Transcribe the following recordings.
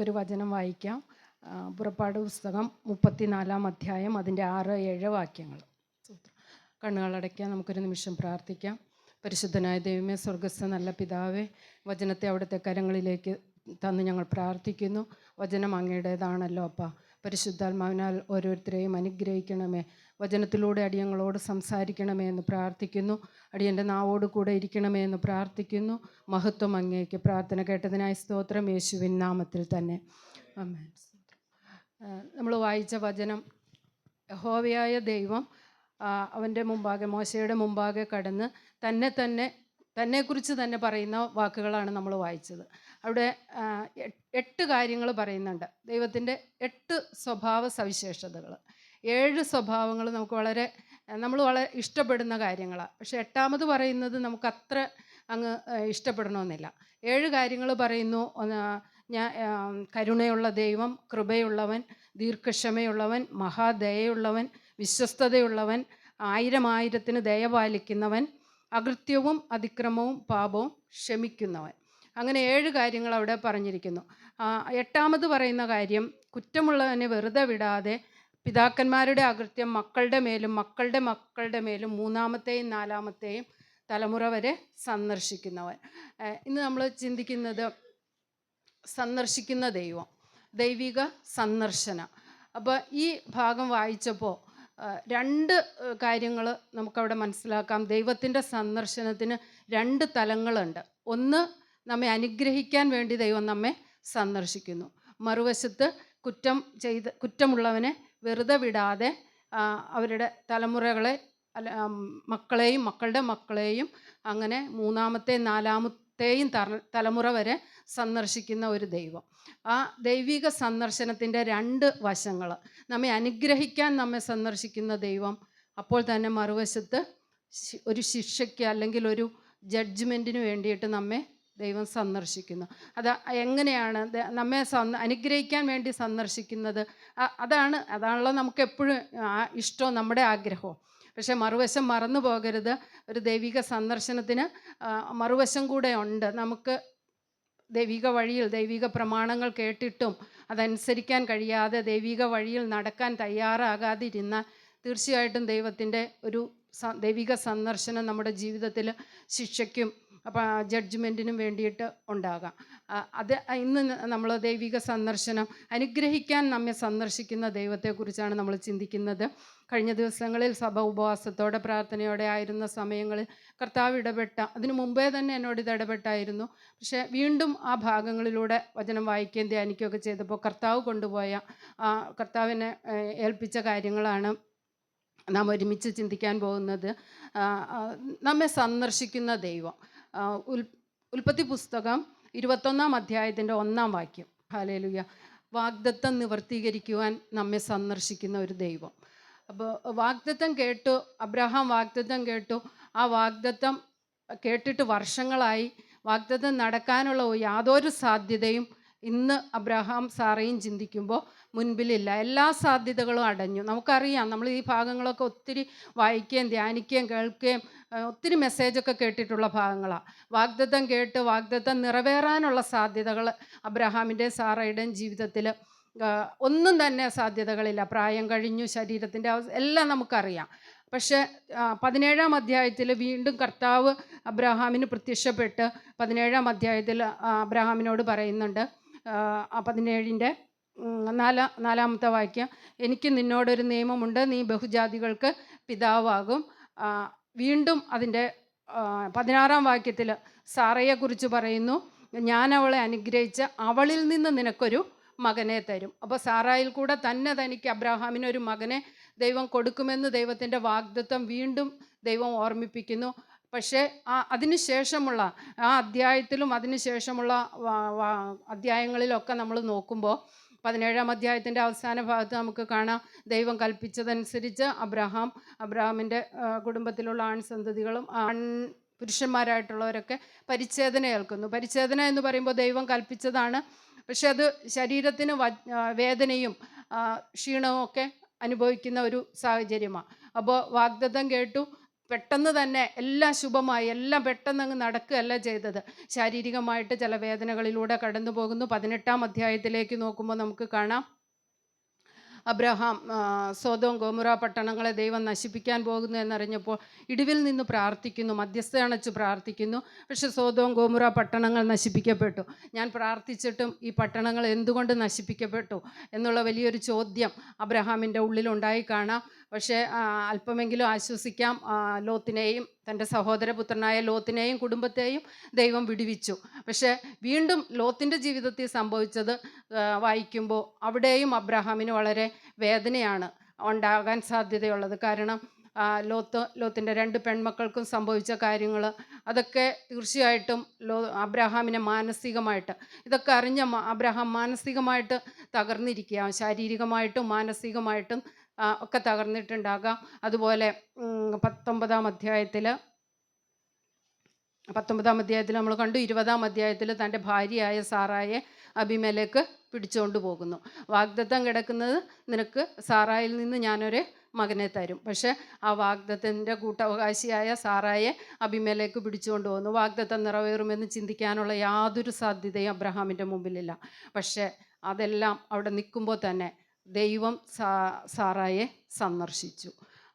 ഒരു വചനം വായിക്കാം. പുറപ്പാട് പുസ്തകം മുപ്പത്തിനാലാം അധ്യായം അതിന്റെ ആറ് ഏഴ് വാക്യങ്ങൾ. കണ്ണുകളടയ്ക്കാം നമുക്കൊരു നിമിഷം പ്രാർത്ഥിക്കാം. പരിശുദ്ധനായ ദൈവമേ സ്വർഗസ്ഥ നല്ല പിതാവേ വചനത്തെ അവിടുത്തെ കരങ്ങളിലേക്ക് തന്ന് ഞങ്ങൾ പ്രാർത്ഥിക്കുന്നു. വചനം അങ്ങയുടേതാണല്ലോ അപ്പ. പരിശുദ്ധാത്മാവിനാൽ ഓരോരുത്തരെയും അനുഗ്രഹിക്കണമേ. വചനത്തിലൂടെ അടിയങ്ങളോട് സംസാരിക്കണമേ എന്ന് പ്രാർത്ഥിക്കുന്നു. അടിയന്റെ നാവോട് കൂടെ ഇരിക്കണമേ എന്ന് പ്രാർത്ഥിക്കുന്നു. മഹത്വം അങ്ങേക്ക് പ്രാർത്ഥന കേട്ടതിനായി സ്തോത്രം. യേശുവിൻ നാമത്തിൽ തന്നെ. നമ്മൾ വായിച്ച വചനം യഹോവയായ ദൈവം അവന്റെ മുമ്പാകെ മോശയുടെ മുമ്പാകെ കടന്ന് തന്നെ തന്നെ തന്നെക്കുറിച്ച് തന്നെ പറയുന്ന വാക്കുകളാണ് നമ്മൾ വായിച്ചത്. അവിടെ എട്ട് കാര്യങ്ങൾ പറയുന്നുണ്ട്. ദൈവത്തിന്റെ എട്ട് സ്വഭാവ സവിശേഷതകൾ ഏഴ് സ്വഭാവങ്ങൾ നമുക്ക് വളരെ നമ്മൾ വളരെ ഇഷ്ടപ്പെടുന്ന കാര്യങ്ങളാണ്. പക്ഷെ എട്ടാമത് പറയുന്നത് നമുക്ക് അത്ര അങ്ങ് ഇഷ്ടപ്പെടണമെന്നില്ല. ഏഴ് കാര്യങ്ങൾ പറയുന്നു. ഞാൻ കരുണയുള്ള ദൈവം കൃപയുള്ളവൻ ദീർഘക്ഷമയുള്ളവൻ മഹാദയയുള്ളവൻ വിശ്വസ്തതയുള്ളവൻ ആയിരം ആയിരത്തിന് ദയ പാലിക്കുന്നവൻ അകൃത്യവും അതിക്രമവും പാപവും ക്ഷമിക്കുന്നവൻ. അങ്ങനെ ഏഴ് കാര്യങ്ങൾ അവിടെ പറഞ്ഞിരിക്കുന്നു. എട്ടാമത് പറയുന്ന കാര്യം കുറ്റമുള്ളവനെ വെറുതെ വിടാതെ പിതാക്കന്മാരുടെ അകൃത്യം മക്കളുടെ മേലും മക്കളുടെ മക്കളുടെ മേലും മൂന്നാമത്തെയും നാലാമത്തെയും തലമുറ വരെ സന്ദർശിക്കുന്നവൻ. ഇന്ന് നമ്മൾ ചിന്തിക്കുന്നത് സന്ദർശിക്കുന്ന ദൈവം ദൈവിക സന്ദർശന. അപ്പോൾ ഈ ഭാഗം വായിച്ചപ്പോൾ രണ്ട് കാര്യങ്ങൾ നമുക്കവിടെ മനസ്സിലാക്കാം. ദൈവത്തിന്റെ സന്ദർശനത്തിന് രണ്ട് തലങ്ങളുണ്ട്. ഒന്ന് നമ്മെ അനുഗ്രഹിക്കാൻ വേണ്ടി ദൈവം നമ്മെ സന്ദർശിക്കുന്നു. മറുവശത്ത് കുറ്റം ചെയ്ത് കുറ്റമുള്ളവനെ വെറുതെ വിടാതെ അവരുടെ തലമുറകളെ അല്ല മക്കളെയും മക്കളുടെ മക്കളെയും അങ്ങനെ മൂന്നാമത്തെ നാലാമത്തെയും തല- തലമുറ വരെ സന്ദർശിക്കുന്ന ഒരു ദൈവം. ആ ദൈവിക സന്ദർശനത്തിന്റെ രണ്ട് വശങ്ങൾ. നമ്മെ അനുഗ്രഹിക്കാൻ നമ്മെ സന്ദർശിക്കുന്ന ദൈവം അപ്പോൾ തന്നെ മറുവശത്ത് ഒരു ശിക്ഷയ്ക്ക് അല്ലെങ്കിൽ ഒരു ജഡ്ജ്മെന്റിന് വേണ്ടിയിട്ട് നമ്മെ ദൈവം സന്ദർശിക്കുന്നു. അത് എങ്ങനെയാണ് നമ്മെ അനുഗ്രഹിക്കാൻ വേണ്ടി സന്ദർശിക്കുന്നത്? അതാണ് അതാണല്ലോ നമുക്ക് എപ്പോഴും ഇഷ്ടവും നമ്മുടെ ആഗ്രഹവും. പക്ഷെ മറുവശം മറന്നു പോകരുത്. ഒരു ദൈവിക സന്ദർശനത്തിന് മറുവശം കൂടെ ഉണ്ട്. നമുക്ക് ദൈവിക വഴിയിൽ ദൈവിക പ്രമാണങ്ങൾ കേട്ടിട്ടും അതനുസരിക്കാൻ കഴിയാതെ ദൈവിക വഴിയിൽ നടക്കാൻ തയ്യാറാകാതിരുന്നാൽ തീർച്ചയായിട്ടും ദൈവത്തിന്റെ ഒരു ദൈവിക സന്ദർശനം നമ്മുടെ ജീവിതത്തിൽ ശിക്ഷയ്ക്കും അപ്പോൾ ജഡ്ജ്മെന്റിനും വേണ്ടിയിട്ട് ഉണ്ടാകാം. അത് ഇന്ന് നമ്മൾ ദൈവിക സന്ദർശനം അനുഗ്രഹിക്കാൻ നമ്മെ സന്ദർശിക്കുന്ന ദൈവത്തെക്കുറിച്ചാണ് നമ്മൾ ചിന്തിക്കുന്നത്. കഴിഞ്ഞ ദിവസങ്ങളിൽ സഭ ഉപവാസത്തോടെ പ്രാർത്ഥനയോടെ ആയിരുന്ന സമയങ്ങളിൽ കർത്താവ് ഇടപെട്ട അതിനു മുമ്പേ തന്നെ എന്നോട് ഇത് ഇടപെട്ടായിരുന്നു. പക്ഷേ വീണ്ടും ആ ഭാഗങ്ങളിലൂടെ വചനം വായിക്കുകയും ധ്യാനിക്കുകയൊക്കെ ചെയ്തപ്പോൾ കർത്താവ് കൊണ്ടുപോയ ആ കർത്താവിനെ ഏൽപ്പിച്ച കാര്യങ്ങളാണ് നാം ഒരുമിച്ച് ചിന്തിക്കാൻ പോകുന്നത്. നമ്മെ സന്ദർശിക്കുന്ന ദൈവം. ഉൽപ്പത്തി പുസ്തകം ഇരുപത്തൊന്നാം അധ്യായത്തിന്റെ ഒന്നാം വാക്യം. ഹാലേലുയ വാഗ്ദത്തം നിവർത്തീകരിക്കുവാൻ നമ്മെ സന്ദർശിക്കുന്ന ഒരു ദൈവം. അപ്പോൾ വാഗ്ദത്തം കേട്ടു അബ്രഹാം വാഗ്ദത്തം കേട്ടു. ആ വാഗ്ദത്തം കേട്ടിട്ട് വർഷങ്ങളായി. വാഗ്ദത്തം നടക്കാനുള്ള യാതൊരു സാധ്യതയും ഇന്ന് അബ്രഹാം സാറയും ചിന്തിക്കുമ്പോൾ മുൻപിലില്ല. എല്ലാ സാധ്യതകളും അടഞ്ഞു. നമുക്കറിയാം നമ്മൾ ഈ ഭാഗങ്ങളൊക്കെ ഒത്തിരി വായിക്കുകയും ധ്യാനിക്കുകയും കേൾക്കുകയും ഒത്തിരി മെസ്സേജൊക്കെ കേട്ടിട്ടുള്ള ഭാഗങ്ങളാണ് വാഗ്ദത്തം കേട്ട് വാഗ്ദത്തം നിറവേറാനുള്ള സാധ്യതകൾ അബ്രഹാമിന്റെയും സാറയുടെയും ജീവിതത്തിൽ ഒന്നും തന്നെ സാധ്യതകളില്ല. പ്രായം കഴിഞ്ഞു ശരീരത്തിന്റെ അവസ്ഥ എല്ലാം നമുക്കറിയാം. പക്ഷേ പതിനേഴാം അധ്യായത്തിൽ വീണ്ടും കർത്താവ് അബ്രഹാമിന് പ്രത്യക്ഷപ്പെട്ട് പതിനേഴാം അധ്യായത്തിൽ അബ്രഹാമിനോട് പറയുന്നുണ്ട് പതിനേഴിന്റെ നാലാ നാലാമത്തെ വാക്യം. എനിക്ക് നിന്നോടൊരു നിയമമുണ്ട്. നീ ബഹുജാതികൾക്ക് പിതാവാകും. വീണ്ടും അതിന്റെ പതിനാറാം വാക്യത്തിൽ സാറയെക്കുറിച്ച് പറയുന്നു. ഞാൻ അവളെ അനുഗ്രഹിച്ച് അവളിൽ നിന്ന് നിനക്കൊരു മകനെ തരും. അപ്പോൾ സാറായിൽ കൂടെ തന്നെ തനിക്ക് അബ്രാഹാമിനൊരു മകനെ ദൈവം കൊടുക്കുമെന്ന് ദൈവത്തിന്റെ വാഗ്ദത്വം വീണ്ടും ദൈവം ഓർമ്മിപ്പിക്കുന്നു. പക്ഷേ ആ അതിനുശേഷമുള്ള ആ അധ്യായത്തിലും അതിന് ശേഷമുള്ള വാ- വാ- അധ്യായങ്ങളിലൊക്കെ നമ്മൾ നോക്കുമ്പോൾ പതിനേഴാം അധ്യായത്തിന്റെ അവസാന ഭാഗത്ത് നമുക്ക് കാണാം ദൈവം കൽപ്പിച്ചതനുസരിച്ച് അബ്രഹാം അബ്രഹാമിന്റെ കുടുംബത്തിലുള്ള ആൺസന്തതികളും ആൺ പുരുഷന്മാരായിട്ടുള്ളവരൊക്കെ പരിച്ഛേദന ഏൽക്കുന്നു പരിച്ഛേദന എന്ന് പറയുമ്പോൾ ദൈവം കൽപ്പിച്ചതാണ്. പക്ഷെ അത് ശരീരത്തിന് വേദനയും ക്ഷീണവും ഒക്കെ അനുഭവിക്കുന്ന ഒരു സാഹചര്യമാണ്. അപ്പോൾ വാഗ്ദത്തം കേട്ടു പെട്ടെന്ന് തന്നെ എല്ലാം ശുഭമായി എല്ലാം പെട്ടെന്ന് അങ്ങ് നടക്കുകയല്ല ചെയ്തത്. ശാരീരികമായിട്ട് ചില വേദനകളിലൂടെ കടന്നു പോകുന്നു. പതിനെട്ടാം അധ്യായത്തിലേക്ക് നോക്കുമ്പോൾ നമുക്ക് കാണാം. അബ്രഹാം സ്വതവും ഗോമുറ പട്ടണങ്ങളെ ദൈവം നശിപ്പിക്കാൻ പോകുന്നു എന്നറിഞ്ഞപ്പോൾ ഇടിവിൽ നിന്ന് പ്രാർത്ഥിക്കുന്നു മധ്യസ്ഥ അണച്ച് പ്രാർത്ഥിക്കുന്നു. പക്ഷെ സ്വതവും ഗോമുറ പട്ടണങ്ങൾ നശിപ്പിക്കപ്പെട്ടു. ഞാൻ പ്രാർത്ഥിച്ചിട്ടും ഈ പട്ടണങ്ങൾ എന്തുകൊണ്ട് നശിപ്പിക്കപ്പെട്ടു എന്നുള്ള വലിയൊരു ചോദ്യം അബ്രഹാമിന്റെ ഉള്ളിലുണ്ടായി കാണാം. പക്ഷേ അല്പമെങ്കിലും ആശ്വസിക്കാം. ലോത്തിനെയും തന്റെ സഹോദരപുത്രനായ ലോത്തിനെയും കുടുംബത്തെയും ദൈവം വിടുവിച്ചു. പക്ഷേ വീണ്ടും ലോത്തിന്റെ ജീവിതത്തിൽ സംഭവിച്ചത് വായിക്കുമ്പോൾ അവിടെയും അബ്രഹാമിന് വളരെ വേദനയാണ് ഉണ്ടാകാൻ സാധ്യതയുള്ളത്. കാരണം ലോത്ത് ലോത്തിന്റെ രണ്ട് പെൺമക്കൾക്കും സംഭവിച്ച കാര്യങ്ങൾ അതൊക്കെ തീർച്ചയായിട്ടും ലോ അബ്രഹാമിനെ മാനസികമായിട്ട് ഇതൊക്കെ അറിഞ്ഞ അബ്രഹാം മാനസികമായിട്ട് തകർന്നിരിക്കുക ശാരീരികമായിട്ടും മാനസികമായിട്ടും ഒക്കെ തകർന്നിട്ടുണ്ടാകാം. അതുപോലെ പത്തൊമ്പതാം അധ്യായത്തിൽ പത്തൊമ്പതാം അധ്യായത്തിൽ നമ്മൾ കണ്ടു. ഇരുപതാം അധ്യായത്തിൽ തന്റെ ഭാര്യയായ സാറായെ അഭിമേലേക്ക് പിടിച്ചുകൊണ്ട് പോകുന്നു. വാഗ്ദത്തം കിടക്കുന്നത് നിനക്ക് സാറായിൽ നിന്ന് ഞാനൊരു മകനെ തരും. പക്ഷേ ആ വാഗ്ദത്തിന്റെ കൂട്ടവകാശിയായ സാറായെ അഭിമേലേക്ക് പിടിച്ചുകൊണ്ട് പോകുന്നു. വാഗ്ദത്തം നിറവേറുമെന്ന് ചിന്തിക്കാനുള്ള യാതൊരു സാധ്യതയും അബ്രഹാമിന്റെ മുമ്പിലില്ല. പക്ഷേ അതെല്ലാം അവിടെ നിൽക്കുമ്പോൾ തന്നെ ദൈവം സാ സാറായെ സന്ദർശിച്ചു.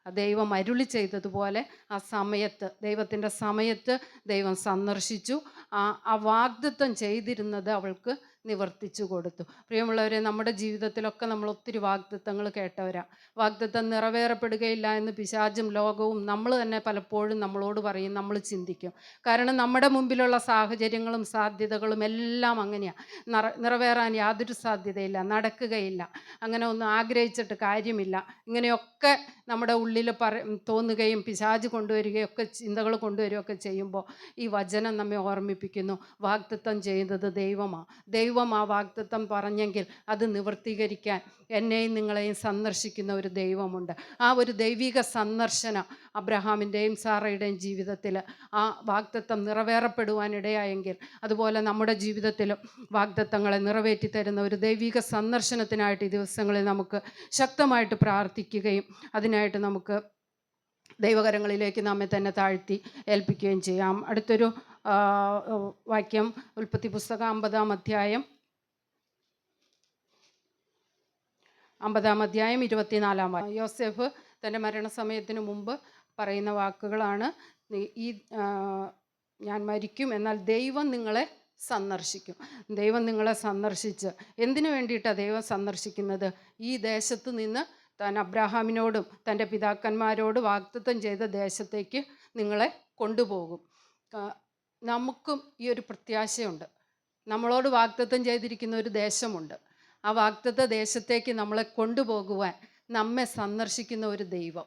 ദൈവം അരുളി ചെയ്തതുപോലെ ആ സമയത്ത് ദൈവത്തിന്റെ സമയത്ത് ദൈവം സന്ദർശിച്ചു. ആ വാഗ്ദത്തം ചെയ്തിരുന്നത് അവൾക്ക് നിവർത്തിച്ചു കൊടുത്തു. പ്രിയമുള്ളവരെ നമ്മുടെ ജീവിതത്തിലൊക്കെ നമ്മൾ ഒത്തിരി വാഗ്ദത്തങ്ങൾ കേട്ടവരാ. വാഗ്ദത്തം നിറവേറപ്പെടുകയില്ല എന്ന് പിശാചും ലോകവും നമ്മൾ തന്നെ പലപ്പോഴും നമ്മളോട് പറയും നമ്മൾ ചിന്തിക്കും. കാരണം നമ്മുടെ മുമ്പിലുള്ള സാഹചര്യങ്ങളും സാധ്യതകളും എല്ലാം അങ്ങനെയാണ് നിറ നിറവേറാൻ യാതൊരു സാധ്യതയില്ല നടക്കുകയില്ല. അങ്ങനെ ഒന്നും ആഗ്രഹിച്ചിട്ട് കാര്യമില്ല. ഇങ്ങനെയൊക്കെ നമ്മുടെ ഉള്ളിൽ പറ തോന്നുകയും പിശാജ് കൊണ്ടുവരികയൊക്കെ ചിന്തകൾ കൊണ്ടുവരികയൊക്കെ ചെയ്യുമ്പോൾ ഈ വചനം നമ്മെ ഓർമ്മിപ്പിക്കുന്നു. വാഗ്ദത്തം ചെയ്യുന്നത് ദൈവമാണ് ദൈവം ആ വാഗ്ദത്വം പറഞ്ഞെങ്കിൽ അത് നിവർത്തീകരിക്കാൻ എന്നെയും നിങ്ങളെയും സന്ദർശിക്കുന്ന ഒരു ദൈവമുണ്ട്. ആ ഒരു ദൈവിക സന്ദർശനം അബ്രഹാമിന്റെയും സാറയുടെയും ജീവിതത്തിൽ ആ വാഗ്ദത്വം നിറവേറപ്പെടുവാനിടയായെങ്കിൽ അതുപോലെ നമ്മുടെ ജീവിതത്തിലും വാഗ്ദത്തങ്ങളെ നിറവേറ്റി തരുന്ന ഒരു ദൈവിക സന്ദർശനത്തിനായിട്ട് ഈ ദിവസങ്ങളിൽ നമുക്ക് ശക്തമായിട്ട് പ്രാർത്ഥിക്കുകയും അതിനായിട്ട് നമുക്ക് ദൈവകരങ്ങളിലേക്ക് നമ്മെ തന്നെ താഴ്ത്തി ഏൽപ്പിക്കുകയും ചെയ്യാം. അടുത്തൊരു വാക്യം ഉൽപ്പത്തി പുസ്തകം അമ്പതാം അധ്യായം. അമ്പതാം അധ്യായം ഇരുപത്തിനാലാം വാക്യം യോസെഫ് തന്റെ മരണസമയത്തിന് മുമ്പ് പറയുന്ന വാക്കുകളാണ്. ഈ ഞാൻ മരിക്കും എന്നാൽ ദൈവം നിങ്ങളെ സന്ദർശിക്കും. ദൈവം നിങ്ങളെ സന്ദർശിച്ച്. എന്തിനു വേണ്ടിയിട്ടാണ് ദൈവം സന്ദർശിക്കുന്നത്? ഈ ദേശത്ത് നിന്ന് താൻ അബ്രാഹാമിനോടും തന്റെ പിതാക്കന്മാരോട് വാഗ്ദത്തം ചെയ്ത ദേശത്തേക്ക് നിങ്ങളെ കൊണ്ടുപോകും. നമുക്കും ഈ ഒരു പ്രത്യാശയുണ്ട്. നമ്മളോട് വാഗ്ദത്തം ചെയ്തിരിക്കുന്ന ഒരു ദേശമുണ്ട്. ആ വാഗ്ദത്ത ദേശത്തേക്ക് നമ്മളെ കൊണ്ടുപോകുവാൻ നമ്മെ സന്ദർശിക്കുന്ന ഒരു ദൈവം.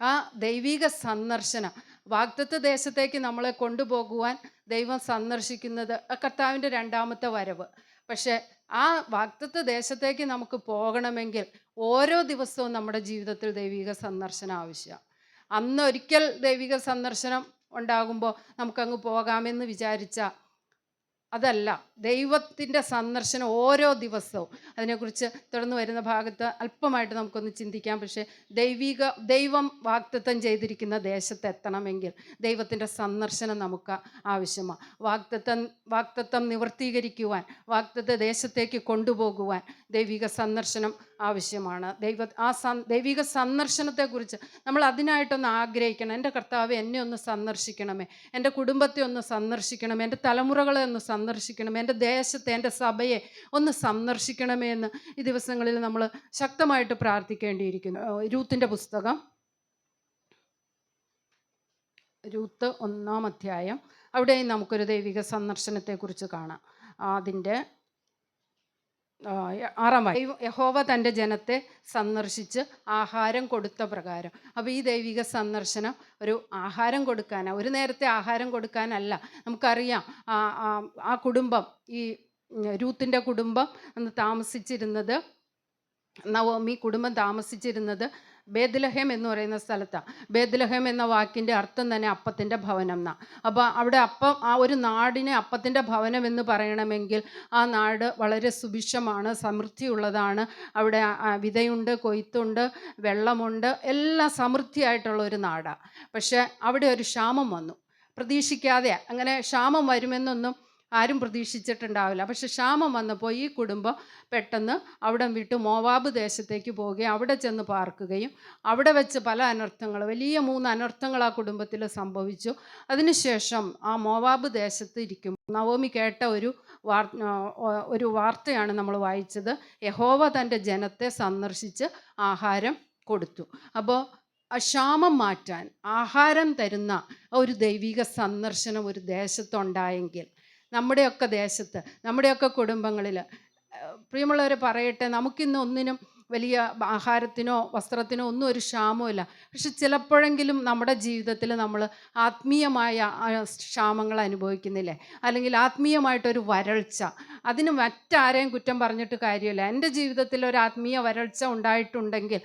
ആ ദൈവിക സന്ദർശനം വാഗ്ദത്ത ദേശത്തേക്ക് നമ്മളെ കൊണ്ടുപോകുവാൻ ദൈവം സന്ദർശിക്കുന്നത് കർത്താവിന്റെ രണ്ടാമത്തെ വരവ്. പക്ഷേ ആ വാഗ്ദത്ത ദേശത്തേക്ക് നമുക്ക് പോകണമെങ്കിൽ ഓരോ ദിവസവും നമ്മുടെ ജീവിതത്തിൽ ദൈവിക സന്ദർശനം ആവശ്യമാണ്. അന്നൊരിക്കൽ ദൈവിക സന്ദർശനം ഉണ്ടാകുമ്പോൾ നമുക്കങ്ങ് പോകാമെന്ന് വിചാരിച്ച അതല്ല ദൈവത്തിന്റെ സന്ദർശനം ഓരോ ദിവസവും. അതിനെക്കുറിച്ച് തുടർന്ന് വരുന്ന ഭാഗത്ത് അല്പമായിട്ട് നമുക്കൊന്ന് ചിന്തിക്കാം. പക്ഷേ ദൈവിക ദൈവം വാഗ്ദത്തം ചെയ്തിരിക്കുന്ന ദേശത്ത് എത്തണമെങ്കിൽ ദൈവത്തിന്റെ സന്ദർശനം നമുക്ക് ആവശ്യമാണ് വാഗ്ദത്തം വാഗ്ദത്തം നിവർത്തീകരിക്കുവാൻ വാഗ്ദത്ത ദേശത്തേക്ക് കൊണ്ടുപോകുവാൻ ദൈവിക സന്ദർശനം ആവശ്യമാണ്. ദൈവ ആ സ ദൈവിക സന്ദർശനത്തെക്കുറിച്ച് നമ്മൾ അതിനായിട്ടൊന്ന് ആഗ്രഹിക്കണം. എന്റെ കർത്താവ് എന്നെ ഒന്ന് സന്ദർശിക്കണമേ. എന്റെ കുടുംബത്തെ ഒന്ന് സന്ദർശിക്കണമേ. എന്റെ തലമുറകളെ ഒന്ന് സന്ദർശിക്കണമേ. എന്റെ ദേശത്തെ എന്റെ സഭയെ ഒന്ന് സന്ദർശിക്കണമേ എന്ന് ഈ ദിവസങ്ങളിൽ നമ്മൾ ശക്തമായിട്ട് പ്രാർത്ഥിക്കേണ്ടിയിരിക്കുന്നു. രൂത്തിന്റെ പുസ്തകം. രൂത്ത് ഒന്നാം അധ്യായം. അവിടെയും നമുക്കൊരു ദൈവിക സന്ദർശനത്തെക്കുറിച്ച് കാണാം. അതിന്റെ ആറാം വാക്യം യഹോവ തന്റെ ജനത്തെ സന്ദർശിച്ച് ആഹാരം കൊടുത്ത പ്രകാരം. അപ്പോൾ ഈ ദൈവിക സന്ദർശനം ഒരു ആഹാരം കൊടുക്കാനാണ് ഒരു നേരത്തെ ആഹാരം കൊടുക്കാനല്ല. നമുക്കറിയാം ആ കുടുംബം ഈ രൂത്തിന്റെ കുടുംബം അന്ന് താമസിച്ചിരുന്നത് നവോമി കുടുംബം താമസിച്ചിരുന്നത് ബേദ്ലഹേം എന്ന് പറയുന്ന സ്ഥലത്താണ് ബേദ്ലഹേം എന്ന വാക്കിന്റെ അർത്ഥം തന്നെ അപ്പത്തിന്റെ ഭവനം എന്നാണ് അപ്പോൾ അവിടെ അപ്പം ആ ഒരു നാടിനെ അപ്പത്തിന്റെ ഭവനം എന്ന് പറയണമെങ്കിൽ ആ നാട് വളരെ സുഭിക്ഷമാണ് സമൃദ്ധിയുള്ളതാണ്. അവിടെ വിതയുണ്ട് കൊയ്ത്തുണ്ട് വെള്ളമുണ്ട് എല്ലാം സമൃദ്ധിയായിട്ടുള്ള ഒരു നാടാണ് പക്ഷേ അവിടെ ഒരു ക്ഷാമം വന്നു. പ്രതീക്ഷിക്കാതെ അങ്ങനെ ക്ഷാമം വരുമെന്നൊന്നും ആരും പ്രതീക്ഷിച്ചിട്ടുണ്ടാവില്ല. പക്ഷെ ക്ഷാമം വന്നപ്പോൾ ഈ കുടുംബം പെട്ടെന്ന് അവിടെ വിട്ട് മോവാബ് ദേശത്തേക്ക് പോവുകയും അവിടെ ചെന്ന് പാർക്കുകയും അവിടെ വെച്ച് പല അനർത്ഥങ്ങൾ വലിയ മൂന്ന് അനർത്ഥങ്ങൾ ആ കുടുംബത്തിൽ സംഭവിച്ചു. അതിനുശേഷം ആ മോവാബ് ദേശത്ത് ഇരിക്കും നവോമി കേട്ട ഒരു വാർ ഒരു വാർത്തയാണ് നമ്മൾ വായിച്ചത്. യഹോവ തന്റെ ജനത്തെ സന്ദർശിച്ച് ആഹാരം കൊടുത്തു. അപ്പോൾ ക്ഷാമം മാറ്റാൻ ആഹാരം തരുന്ന ഒരു ദൈവിക സന്ദർശനം ഒരു ദേശത്തുണ്ടായെങ്കിൽ നമ്മുടെയൊക്കെ ദേശത്ത് നമ്മുടെയൊക്കെ കുടുംബങ്ങളിൽ പ്രിയമുള്ളവർ പറയട്ടെ നമുക്കിന്ന് ഒന്നിനും വലിയ ആഹാരത്തിനോ വസ്ത്രത്തിനോ ഒന്നും ഒരു ക്ഷാമമില്ല പക്ഷെ ചിലപ്പോഴെങ്കിലും നമ്മുടെ ജീവിതത്തിൽ നമ്മൾ ആത്മീയമായ ക്ഷാമങ്ങൾ അനുഭവിക്കുന്നില്ലേ? അല്ലെങ്കിൽ ആത്മീയമായിട്ടൊരു വരൾച്ച. അതിന് മറ്റാരെയും കുറ്റം പറഞ്ഞിട്ട് കാര്യമില്ല. എന്റെ ജീവിതത്തിൽ ഒരു ആത്മീയ വരൾച്ച ഉണ്ടായിട്ടുണ്ടെങ്കിൽ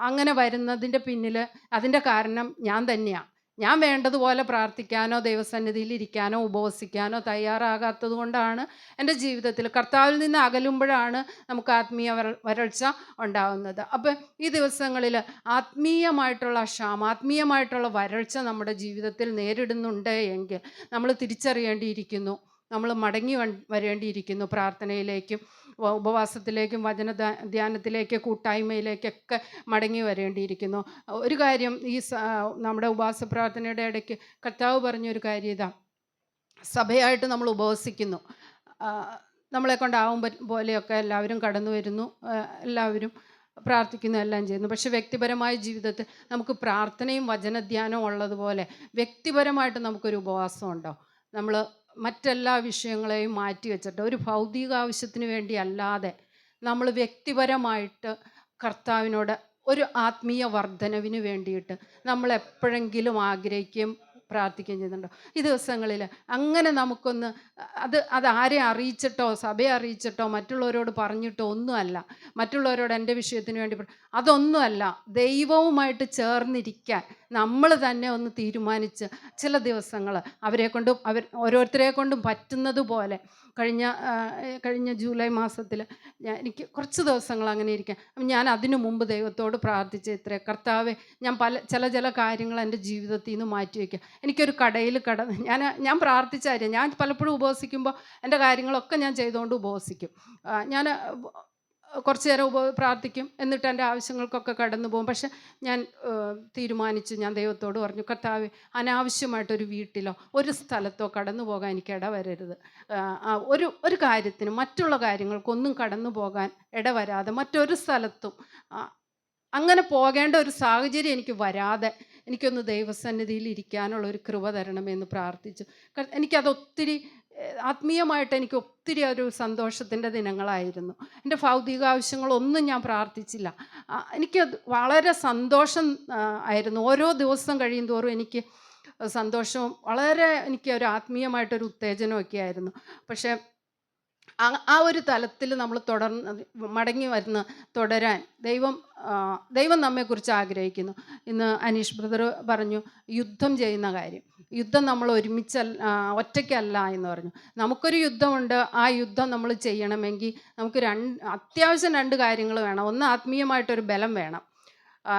അങ്ങനെ വരുന്നതിന്റെ പിന്നിൽ അതിന്റെ കാരണം ഞാൻ തന്നെയാണ് ഞാൻ വേണ്ടതുപോലെ പ്രാർത്ഥിക്കാനോ ദൈവസന്നിധിയിൽ ഇരിക്കാനോ ഉപവസിക്കാനോ തയ്യാറാകാത്തത് കൊണ്ടാണ് എന്റെ ജീവിതത്തിൽ കർത്താവിൽ നിന്ന് അകലുമ്പോഴാണ് നമുക്ക് ആത്മീയ വര വരൾച്ച ഉണ്ടാകുന്നത് അപ്പം ഈ ദിവസങ്ങളിൽ ആത്മീയമായിട്ടുള്ള ക്ഷാമം ആത്മീയമായിട്ടുള്ള വരൾച്ച നമ്മുടെ ജീവിതത്തിൽ നേരിടുന്നുണ്ട് എങ്കിൽ നമ്മൾ തിരിച്ചറിയേണ്ടിയിരിക്കുന്നു. നമ്മൾ മടങ്ങി വരേണ്ടിയിരിക്കുന്നു പ്രാർത്ഥനയിലേക്കും. ഉപവാസത്തിലേക്കും വചന ധ്യാ- ധ്യാനത്തിലേക്ക് കൂട്ടായ്മയിലേക്കൊക്കെ മടങ്ങി വരേണ്ടിയിരിക്കുന്നു. ഒരു കാര്യം ഈ നമ്മുടെ ഉപവാസ പ്രാർത്ഥനയുടെ ഇടയ്ക്ക് കർത്താവ് പറഞ്ഞൊരു കാര്യം ഇതാ. സഭയായിട്ട് നമ്മൾ ഉപവസിക്കുന്നു. നമ്മളെ കൊണ്ടാവും പോലെയൊക്കെ എല്ലാവരും കടന്നു വരുന്നു. എല്ലാവരും പ്രാർത്ഥിക്കുന്നു എല്ലാം ചെയ്യുന്നു. പക്ഷേ വ്യക്തിപരമായ ജീവിതത്തിൽ നമുക്ക് പ്രാർത്ഥനയും വചനധ്യാനവും ഉള്ളതുപോലെ വ്യക്തിപരമായിട്ട് നമുക്കൊരു ഉപവാസം ഉണ്ടോ? നമ്മൾ മറ്റെല്ലാ വിഷയങ്ങളെയും മാറ്റി വെച്ചിട്ട് ഒരു ഭൗതിക ആവശ്യത്തിന് വേണ്ടി അല്ലാതെ നമ്മൾ വ്യക്തിപരമായിട്ട് കർത്താവിനോട് ഒരു ആത്മീയ വർധനവിന് വേണ്ടിയിട്ട് നമ്മൾ എപ്പോഴെങ്കിലും ആഗ്രഹിക്കുകയും പ്രാർത്ഥിക്കുകയും ചെയ്യുന്നുണ്ടോ? ഈ ദിവസങ്ങളിൽ അങ്ങനെ നമുക്കൊന്ന് അത് അത് ആരെ അറിയിച്ചിട്ടോ സഭയെ അറിയിച്ചിട്ടോ മറ്റുള്ളവരോട് പറഞ്ഞിട്ടോ ഒന്നുമല്ല. മറ്റുള്ളവരോട് എന്റെ വിഷയത്തിന് വേണ്ടി അതൊന്നുമല്ല. ദൈവവുമായിട്ട് ചേർന്നിരിക്കാൻ നമ്മൾ തന്നെ ഒന്ന് തീരുമാനിച്ച് ചില ദിവസങ്ങൾ അവരെ കൊണ്ടും അവർ ഓരോരുത്തരെ കൊണ്ടും പറ്റുന്നത് പോലെ കഴിഞ്ഞ കഴിഞ്ഞ ജൂലൈ മാസത്തിൽ ഞാൻ എനിക്ക് കുറച്ച് ദിവസങ്ങൾ അങ്ങനെ ഇരിക്കാം ഞാൻ അതിനു മുമ്പ് ദൈവത്തോട് പ്രാർത്ഥിച്ച് ഇത്ര കർത്താവെ ഞാൻ പല ചില ചില കാര്യങ്ങൾ എന്റെ ജീവിതത്തിൽ നിന്ന് മാറ്റി വയ്ക്കുക എനിക്കൊരു കടയിൽ കട ഞാൻ ഞാൻ പ്രാർത്ഥിച്ചായിരിക്കും ഞാൻ പലപ്പോഴും ഉപവസിക്കുമ്പോൾ എന്റെ കാര്യങ്ങളൊക്കെ ഞാൻ ചെയ്തുകൊണ്ട് ഉപവസിക്കും. ഞാൻ കുറച്ച് നേരം ഉപ പ്രാർത്ഥിക്കും. എന്നിട്ട് എന്റെ ആവശ്യങ്ങൾക്കൊക്കെ കടന്നു പോകും. പക്ഷെ ഞാൻ തീരുമാനിച്ച്. ഞാൻ ദൈവത്തോട് പറഞ്ഞു കർത്താവ് അനാവശ്യമായിട്ടൊരു വീട്ടിലോ ഒരു സ്ഥലത്തോ കടന്നു പോകാൻ എനിക്ക് ഇടവരരുത്. ഒരു ഒരു കാര്യത്തിനും മറ്റുള്ള കാര്യങ്ങൾക്കൊന്നും കടന്നു പോകാൻ ഇടവരാതെ മറ്റൊരു സ്ഥലത്തും അങ്ങനെ പോകേണ്ട ഒരു സാഹചര്യം എനിക്ക് വരാതെ എനിക്കൊന്ന് ദൈവസന്നിധിയിൽ ഇരിക്കാനുള്ള ഒരു കൃപ തരണമെന്ന് പ്രാർത്ഥിച്ചു. എനിക്കതൊത്തിരി ആത്മീയമായിട്ട് എനിക്ക് ഒത്തിരി ഒരു സന്തോഷത്തിന്റെ ദിനങ്ങളായിരുന്നു. എന്റെ ഭൗതിക ആവശ്യങ്ങളൊന്നും ഞാൻ പ്രാർത്ഥിച്ചില്ല. എനിക്ക് വളരെ സന്തോഷം ആയിരുന്നു. ഓരോ ദിവസം കഴിയും തോറും എനിക്ക് സന്തോഷവും വളരെ എനിക്ക് ഒരു ആത്മീയമായിട്ടൊരു ഉത്തേജനമൊക്കെ ആയിരുന്നു. പക്ഷേ ആ- ഒരു തലത്തിൽ നമ്മൾ തുടർന്ന് മടങ്ങി വരുന്ന തുടരാൻ ദൈവം ദൈവം നമ്മെക്കുറിച്ച് ആഗ്രഹിക്കുന്നു. ഇന്ന് അനീഷ് ബ്രദർ പറഞ്ഞു യുദ്ധം ചെയ്യുന്ന കാര്യം. യുദ്ധം നമ്മൾ ഒരുമിച്ചല്ല ആ, ഒറ്റയ്ക്കല്ല എന്ന് പറഞ്ഞു. നമുക്കൊരു യുദ്ധമുണ്ട്. ആ യുദ്ധം നമ്മൾ ചെയ്യണമെങ്കിൽ നമുക്ക് രണ്ട് അത്യാവശ്യം രണ്ട് കാര്യങ്ങൾ വേണം. ഒന്ന് ആത്മീയമായിട്ടൊരു ബലം വേണം.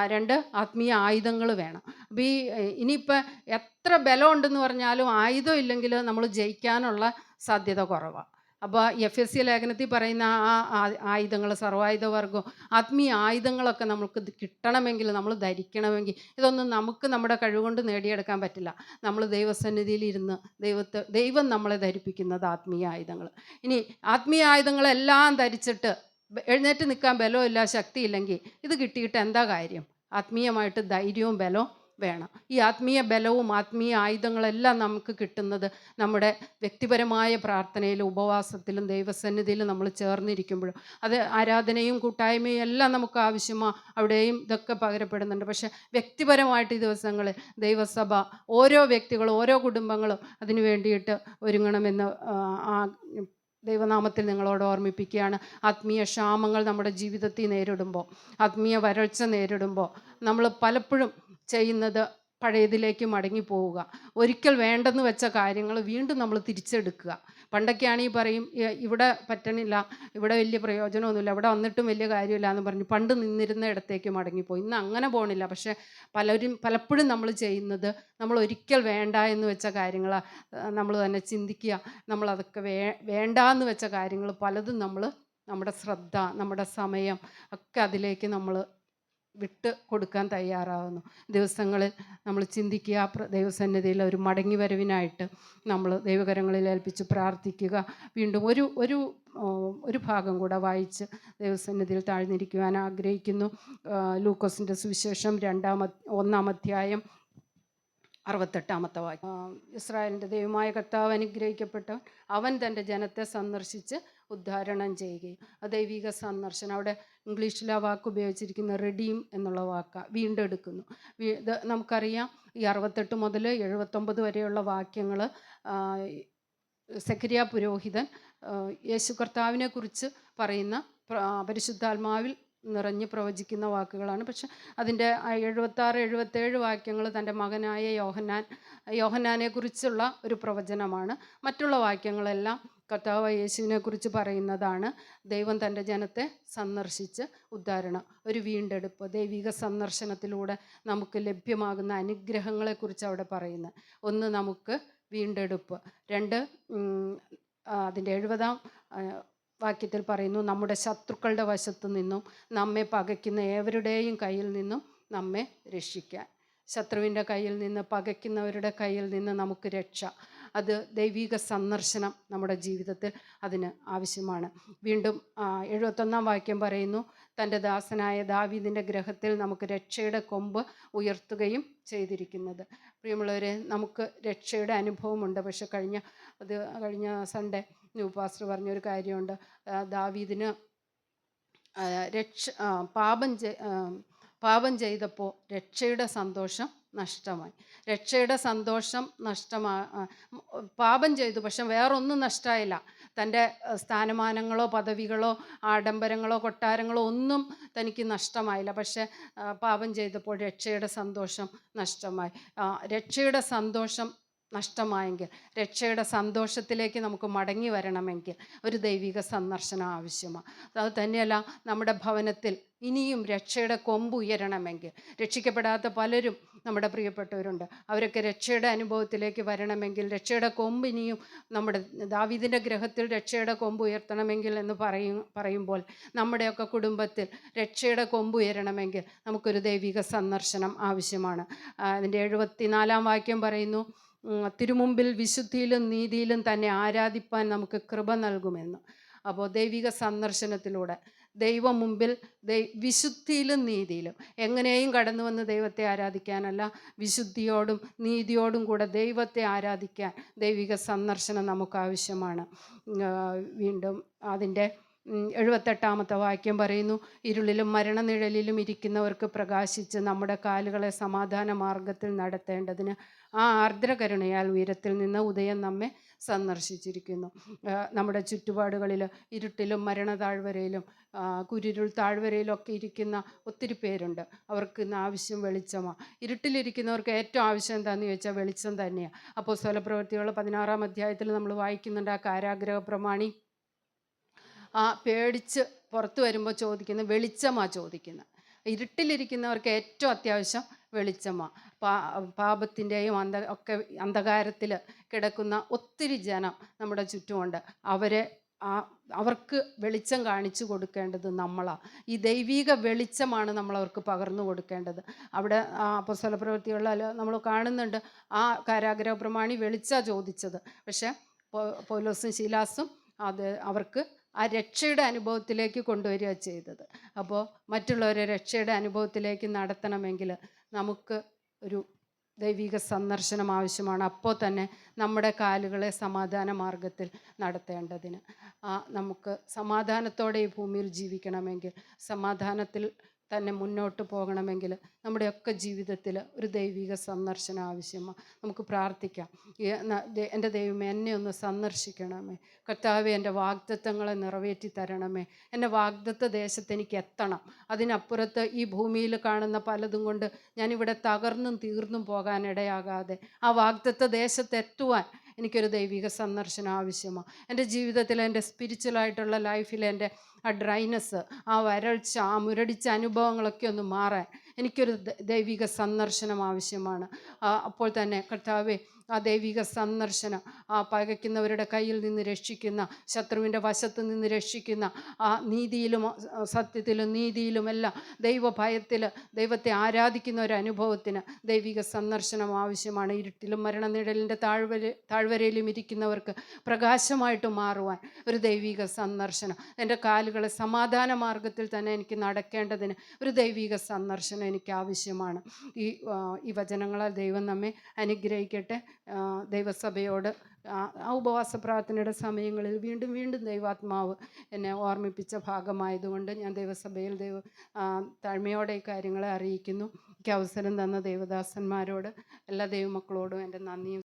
രണ്ട് ആത്മീയ ആയുധങ്ങൾ വേണം. അപ്പോൾ ഈ ഇനിയിപ്പോൾ എത്ര ബലമുണ്ടെന്ന് പറഞ്ഞാലും ആയുധം ഇല്ലെങ്കിൽ നമ്മൾ ജയിക്കാനുള്ള സാധ്യത കുറവാണ് അപ്പോൾ എഫ് എസ് സി ലേഖനത്തിൽ പറയുന്ന ആ ആയുധങ്ങൾ സർവായുധ വർഗം ആത്മീയ ആയുധങ്ങളൊക്കെ നമുക്ക് കിട്ടണമെങ്കിൽ നമ്മൾ ധരിക്കണമെങ്കിൽ ഇതൊന്നും നമുക്ക് നമ്മുടെ കഴിവുകൊണ്ട് നേടിയെടുക്കാൻ പറ്റില്ല. നമ്മൾ ദൈവസന്നിധിയിൽ ഇരുന്ന് ദൈവത്തെ ദൈവം നമ്മളെ ധരിപ്പിക്കുന്നത് ആത്മീയ ആയുധങ്ങൾ. ഇനി ആത്മീയ ആയുധങ്ങളെല്ലാം ധരിച്ചിട്ട് എഴുന്നേറ്റ് നിൽക്കാൻ ബലമില്ല ശക്തിയില്ലെങ്കിൽ ഇത് കിട്ടിയിട്ട് എന്താ കാര്യം? ആത്മീയമായിട്ട് ധൈര്യവും ബലവും വേണം. ഈ ആത്മീയ ബലവും ആത്മീയ ആയുധങ്ങളെല്ലാം നമുക്ക് കിട്ടുന്നത് നമ്മുടെ വ്യക്തിപരമായ പ്രാർത്ഥനയിലും ഉപവാസത്തിലും ദൈവസന്നിധിയിലും നമ്മൾ ചേർന്നിരിക്കുമ്പോഴും. അത് ആരാധനയും കൂട്ടായ്മയും എല്ലാം നമുക്ക് ആവശ്യമാണ് അവിടെയും ഇതൊക്കെ പകരപ്പെടുന്നുണ്ട്. പക്ഷെ വ്യക്തിപരമായിട്ട് ഈ ദിവസങ്ങളിൽ ദൈവസഭ ഓരോ വ്യക്തികളും ഓരോ കുടുംബങ്ങളും അതിനു വേണ്ടിയിട്ട് ഒരുങ്ങണമെന്ന് ദൈവനാമത്തിൽ നിങ്ങളോട് ഓർമ്മിപ്പിക്കുകയാണ്. ആത്മീയ ക്ഷാമങ്ങൾ നമ്മുടെ ജീവിതത്തിൽ നേരിടുമ്പോൾ ആത്മീയ വരൾച്ച നേരിടുമ്പോൾ നമ്മൾ പലപ്പോഴും ചെയ്യുന്നത് പഴയതിലേക്ക് മടങ്ങി പോവുക ഒരിക്കൽ വേണ്ടെന്ന് വെച്ച കാര്യങ്ങൾ വീണ്ടും നമ്മൾ തിരിച്ചെടുക്കുക. പണ്ടൊക്കെയാണെങ്കിൽ പറയും ഇവിടെ പറ്റണില്ല ഇവിടെ വലിയ പ്രയോജനമൊന്നുമില്ല ഇവിടെ വന്നിട്ടും വലിയ കാര്യമില്ല എന്ന് പറഞ്ഞു പണ്ട് നിന്നിരുന്ന ഇടത്തേക്ക് മടങ്ങിപ്പോയി. ഇന്ന് അങ്ങനെ പോകണില്ല പക്ഷേ പലരും പലപ്പോഴും നമ്മൾ ചെയ്യുന്നത് നമ്മൾ ഒരിക്കൽ വേണ്ട എന്ന് വെച്ച കാര്യങ്ങൾ നമ്മൾ തന്നെ ചിന്തിക്കുക. നമ്മളതൊക്കെ വേ വേണ്ട എന്ന് വെച്ച കാര്യങ്ങൾ പലതും നമ്മൾ നമ്മുടെ ശ്രദ്ധ നമ്മുടെ സമയം ഒക്കെ അതിലേക്ക് നമ്മൾ വിട്ട് കൊടുക്കാൻ തയ്യാറാവുന്നു. ദിവസങ്ങളിൽ നമ്മൾ ചിന്തിക്കുക ദൈവസന്നിധിയിൽ ഒരു മടങ്ങി വരവിനായിട്ട് നമ്മൾ ദൈവകരങ്ങളിൽ ഏൽപ്പിച്ച് പ്രാർത്ഥിക്കുക. വീണ്ടും ഒരു ഒരു ഒരു ഭാഗം കൂടെ വായിച്ച് ദൈവസന്നിധിയിൽ താഴ്ന്നിരിക്കുവാൻ ആഗ്രഹിക്കുന്നു. ലൂക്കോസിന്റെ സുവിശേഷം രണ്ടാമ ഒന്നാം അധ്യായം അറുപത്തെട്ടാമത്തെ വാക്യം. ഇസ്രായേലിന്റെ ദൈവമായ കർത്താവ് അനുഗ്രഹിക്കപ്പെട്ട അവൻ തന്റെ ജനത്തെ സന്ദർശിച്ച് ഉദ്ധാരണം ചെയ്യുകയും ആ ദൈവിക സന്ദർശനം. അവിടെ ഇംഗ്ലീഷിൽ ആ വാക്ക് ഉപയോഗിച്ചിരിക്കുന്ന റെഡീം എന്നുള്ള വാക്ക വീണ്ടെടുക്കുന്നു. നമുക്കറിയാം ഈ അറുപത്തെട്ട് മുതൽ എഴുപത്തൊമ്പത് വരെയുള്ള വാക്യങ്ങൾ സെക്രിയ പുരോഹിതൻ യേശു കർത്താവിനെ കുറിച്ച് പറയുന്ന പ്ര- പരിശുദ്ധാത്മാവിൽ നിറഞ്ഞ് പ്രവചിക്കുന്ന വാക്കുകളാണ്. പക്ഷെ അതിന്റെ എഴുപത്താറ് എഴുപത്തേഴ് വാക്യങ്ങൾ തന്റെ മകനായ യോഹന്നാൻ യോഹന്നാനെ കുറിച്ചുള്ള ഒരു പ്രവചനമാണ്. മറ്റുള്ള വാക്യങ്ങളെല്ലാം കർത്താവ് യേശുവിനെ കുറിച്ച് പറയുന്നതാണ്. ദൈവം തന്റെ ജനത്തെ സന്ദർശിച്ച് ഉദ്ധാരണം ഒരു വീണ്ടെടുപ്പ് ദൈവിക സന്ദർശനത്തിലൂടെ നമുക്ക് ലഭ്യമാകുന്ന അനുഗ്രഹങ്ങളെക്കുറിച്ച് അവിടെ പറയുന്നത്. ഒന്ന് നമുക്ക് വീണ്ടെടുപ്പ്. രണ്ട് അതിന്റെ എഴുപതാം വാക്യത്തിൽ പറയുന്നു നമ്മുടെ ശത്രുക്കളുടെ വശത്തു നിന്നും നമ്മെ പകയ്ക്കുന്ന ഏവരുടെയും കയ്യിൽ നിന്നും നമ്മെ രക്ഷിക്കാൻ. ശത്രുവിന്റെ കയ്യിൽ നിന്ന് പകയ്ക്കുന്നവരുടെ കയ്യിൽ നിന്ന് നമുക്ക് രക്ഷ. അത് ദൈവിക സന്ദർശനം നമ്മുടെ ജീവിതത്തിൽ അതിന് ആവശ്യമാണ്. വീണ്ടും എഴുപത്തൊന്നാം വാക്യം പറയുന്നു തന്റെ ദാസനായ ദാവീദിന്റെ ഗ്രഹത്തിൽ നമുക്ക് രക്ഷയുടെ കൊമ്പ് ഉയർത്തുകയും ചെയ്തിരിക്കുന്നത്. പ്രിയമുള്ളവരെ നമുക്ക് രക്ഷയുടെ അനുഭവമുണ്ട്. പക്ഷെ കഴിഞ്ഞ അത് കഴിഞ്ഞ സൺഡേ ന്യൂ പാസ്റ്റർ പറഞ്ഞൊരു കാര്യമുണ്ട്. ദാവീദിന് രക്ഷ പാപം പാപം ചെയ്തപ്പോൾ രക്ഷയുടെ സന്തോഷം നഷ്ടമായി. രക്ഷയുടെ സന്തോഷം നഷ്ടമാ പാപം ചെയ്തു. പക്ഷെ വേറൊന്നും നഷ്ടമായില്ല തന്റെ സ്ഥാനമാനങ്ങളോ പദവികളോ ആഡംബരങ്ങളോ കൊട്ടാരങ്ങളോ ഒന്നും തനിക്ക് നഷ്ടമായില്ല. പക്ഷെ പാപം ചെയ്തപ്പോൾ രക്ഷയുടെ സന്തോഷം നഷ്ടമായി. രക്ഷയുടെ സന്തോഷം നഷ്ടമായെങ്കിൽ രക്ഷയുടെ സന്തോഷത്തിലേക്ക് നമുക്ക് മടങ്ങി വരണമെങ്കിൽ ഒരു ദൈവിക സന്ദർശനം ആവശ്യമാണ്. അത് തന്നെയല്ല നമ്മുടെ ഭവനത്തിൽ ഇനിയും രക്ഷയുടെ കൊമ്പ് ഉയരണമെങ്കിൽ രക്ഷിക്കപ്പെടാത്ത പലരും നമ്മുടെ പ്രിയപ്പെട്ടവരുണ്ട്. അവരൊക്കെ രക്ഷയുടെ അനുഭവത്തിലേക്ക് വരണമെങ്കിൽ രക്ഷയുടെ കൊമ്പ് ഇനിയും നമ്മുടെ ദാവിദിന്റെ ഗ്രഹത്തിൽ രക്ഷയുടെ കൊമ്പ് ഉയർത്തണമെങ്കിൽ എന്ന് പറയും പറയുമ്പോൾ നമ്മുടെയൊക്കെ കുടുംബത്തിൽ രക്ഷയുടെ കൊമ്പ് ഉയരണമെങ്കിൽ നമുക്കൊരു ദൈവിക സന്ദർശനം ആവശ്യമാണ്. അതിന്റെ എഴുപത്തിനാലാം വാക്യം പറയുന്നു തിരുമുമ്പിൽ വിശുദ്ധിയിലും നീതിയിലും തന്നെ ആരാധിപ്പാൻ നമുക്ക് കൃപ നൽകുമെന്ന്. അപ്പോൾ ദൈവിക സന്ദർശനത്തിലൂടെ ദൈവം മുമ്പിൽ വിശുദ്ധിയിലും നീതിയിലും. എങ്ങനെയും കടന്നു വന്ന് ദൈവത്തെ ആരാധിക്കാനല്ല വിശുദ്ധിയോടും നീതിയോടും കൂടെ ദൈവത്തെ ആരാധിക്കാൻ ദൈവിക സന്ദർശനം നമുക്ക് ആവശ്യമാണ് വീണ്ടും അതിന്റെ എഴുപത്തെട്ടാമത്തെ വാക്യം പറയുന്നു ഇരുളിലും മരണനിഴലിലും ഇരിക്കുന്നവർക്ക് പ്രകാശിച്ച് നമ്മുടെ കാലുകളെ സമാധാന മാർഗത്തിൽ നടത്തേണ്ടതിന് ആ ആർദ്രകരുണയാൽ ഉയരത്തിൽ നിന്ന് ഉദയം നമ്മെ സന്ദർശിച്ചിരിക്കുന്നു. നമ്മുടെ ചുറ്റുപാടുകളിൽ ഇരുട്ടിലും മരണ താഴ്വരയിലും കുരിരുൾ താഴ്വരയിലൊക്കെ ഇരിക്കുന്ന ഒത്തിരി പേരുണ്ട്. അവർക്ക് ഇന്ന് ആവശ്യം വെളിച്ചമാണ് ഇരുട്ടിലിരിക്കുന്നവർക്ക് ഏറ്റവും ആവശ്യം എന്താണെന്ന് ചോദിച്ചാൽ വെളിച്ചം തന്നെയാണ് അപ്പോൾ സ്ഥലപ്രവൃത്തികൾ പതിനാറാം അധ്യായത്തിൽ നമ്മൾ വായിക്കുന്നുണ്ട് ആ കാരാഗ്രഹ പ്രമാണി. ആ പേടിച്ച് പുറത്തു വരുമ്പോൾ ചോദിക്കുന്നത് വെളിച്ചമാണ് ചോദിക്കുന്നത് ഇരുട്ടിലിരിക്കുന്നവർക്ക് ഏറ്റവും അത്യാവശ്യം വെളിച്ചമാണ് പാ പാപത്തിന്റെയും അന്ധ ഒക്കെ അന്ധകാരത്തിൽ കിടക്കുന്ന ഒത്തിരി ജനം നമ്മുടെ ചുറ്റുമുണ്ട്. അവരെ ആ അവർക്ക് വെളിച്ചം കാണിച്ചു കൊടുക്കേണ്ടത് നമ്മളാണ് ഈ ദൈവീക വെളിച്ചമാണ് നമ്മൾ അവർക്ക് പകർന്നു കൊടുക്കേണ്ടത്. അവിടെ അപ്പസ്വല പ്രവൃത്തികളിൽ നമ്മൾ കാണുന്നുണ്ട്. ആ കാരാഗ്രഹ പ്രമാണി വെളിച്ചാണ് ചോദിച്ചത്. പക്ഷേ പൗലോസും ശീലാസും അത് അവർക്ക് ആ രക്ഷയുടെ അനുഭവത്തിലേക്ക് കൊണ്ടുവരിക ചെയ്തത്. അപ്പോൾ മറ്റുള്ളവരെ രക്ഷയുടെ അനുഭവത്തിലേക്ക് നടത്തണമെങ്കിൽ നമുക്ക് ഒരു ദൈവിക സന്ദർശനം ആവശ്യമാണ്. അപ്പോൾ തന്നെ നമ്മുടെ കാലുകളെ സമാധാന മാർഗത്തിൽ നടത്തേണ്ടതിന്. നമുക്ക് സമാധാനത്തോടെ ഈ ഭൂമിയിൽ ജീവിക്കണമെങ്കിൽ സമാധാനത്തിൽ തന്നെ മുന്നോട്ട് പോകണമെങ്കിൽ നമ്മുടെയൊക്കെ ജീവിതത്തിൽ ഒരു ദൈവിക സന്ദർശനം ആവശ്യമാണ്. നമുക്ക് പ്രാർത്ഥിക്കാം. എന്റെ ദൈവമേ എന്നെ ഒന്ന് സന്ദർശിക്കണമേ. കർത്താവ് എന്റെ വാഗ്ദത്വങ്ങളെ നിറവേറ്റി തരണമേ. എന്റെ വാഗ്ദത്ത ദേശത്ത് എനിക്ക് എത്തണം. അതിനപ്പുറത്ത് ഈ ഭൂമിയിൽ കാണുന്ന പലതും കൊണ്ട് ഞാനിവിടെ തകർന്നും തീർന്നും പോകാൻ ഇടയാകാതെ ആ വാഗ്ദത്ത ദേശത്ത് എത്തുവാൻ എനിക്കൊരു ദൈവിക സന്ദർശനം ആവശ്യമാണ് എന്റെ ജീവിതത്തിൽ എന്റെ സ്പിരിച്വലായിട്ടുള്ള ലൈഫിൽ എന്റെ ആ ഡ്രൈനസ് ആ വരൾച്ച ആ മുരടിച്ച അനുഭവങ്ങളൊക്കെ ഒന്ന് മാറാൻ എനിക്കൊരു ദൈവിക സന്ദർശനം ആവശ്യമാണ്. അപ്പോൾ തന്നെ കർത്താവെ ആ ദൈവിക സന്ദർശനം ആ പകയ്ക്കുന്നവരുടെ കയ്യിൽ നിന്ന് രക്ഷിക്കുന്ന ശത്രുവിന്റെ വശത്ത് നിന്ന് രക്ഷിക്കുന്ന ആ നീതിയിലും സത്യത്തിലും നീതിയിലും എല്ലാം ദൈവഭയത്തിൽ ദൈവത്തെ ആരാധിക്കുന്ന ഒരു അനുഭവത്തിന് ദൈവിക സന്ദർശനം ആവശ്യമാണ്. ഇരുട്ടിലും മരണനിഴലിന്റെ താഴ്വര താഴ്വരയിലും ഇരിക്കുന്നവർക്ക് പ്രകാശമായിട്ട് മാറുവാൻ ഒരു ദൈവിക സന്ദർശനം. എന്റെ കാലുകളെ സമാധാന മാർഗത്തിൽ തന്നെ എനിക്ക് നടക്കേണ്ടതിന് ഒരു ദൈവിക സന്ദർശനം എനിക്ക് ആവശ്യമാണ്. ഈ ഈ വചനങ്ങളാൽ ദൈവം നമ്മെ അനുഗ്രഹിക്കട്ടെ. ദൈവസഭയോട് ആ ഉപവാസ പ്രാർത്ഥനയുടെ സമയങ്ങളിൽ വീണ്ടും വീണ്ടും ദൈവാത്മാവ് എന്നെ ഓർമ്മിപ്പിച്ച ഭാഗമായതുകൊണ്ട് ഞാൻ ദൈവസഭയിൽ ദൈവ താഴ്മയോടെ കാര്യങ്ങളെ അറിയിക്കുന്നു. എനിക്ക് അവസരം തന്ന ദൈവദാസന്മാരോട് എല്ലാ ദൈവമക്കളോടും എന്റെ നന്ദിയും